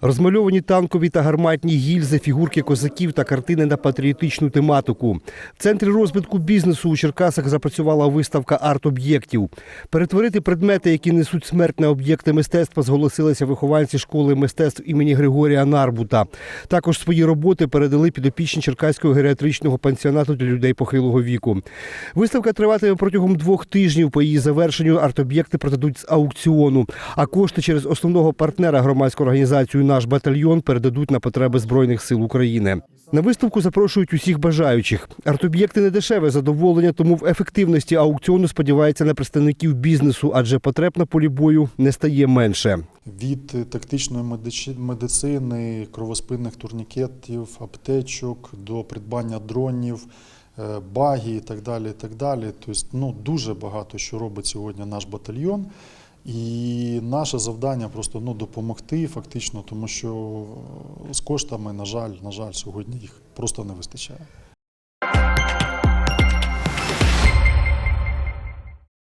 Розмальовані танкові та гарматні гільзи, фігурки козаків та картини на патріотичну тематику. В центрі розвитку бізнесу у Черкасах запрацювала виставка арт-об'єктів. Перетворити предмети, які несуть смерть на об'єкти мистецтва, зголосилися вихованці школи мистецтв імені Григорія Нарбута. Також свої роботи передали підопічні Черкаського геріатричного пансіонату для людей похилого віку. Виставка триватиме протягом двох тижнів. По її завершенню арт-об'єкти продадуть з аукціону, а кошти через основного партнера громадську організацію Наш батальйон передадуть на потреби Збройних сил України. На виставку запрошують усіх бажаючих. Арт-об'єкти не дешеве задоволення, тому в ефективності аукціону сподівається на представників бізнесу, адже потреб на полі бою не стає менше. від е, тактичної медицини, кровоспинних турнікетів, аптечок до придбання дронів, е, баги і так далі. І так далі. Тобто, ну, дуже багато що робить сьогодні наш батальйон. І наше завдання просто ну, допомогти фактично, тому що з коштами, на жаль, на жаль, сьогодні їх просто не вистачає.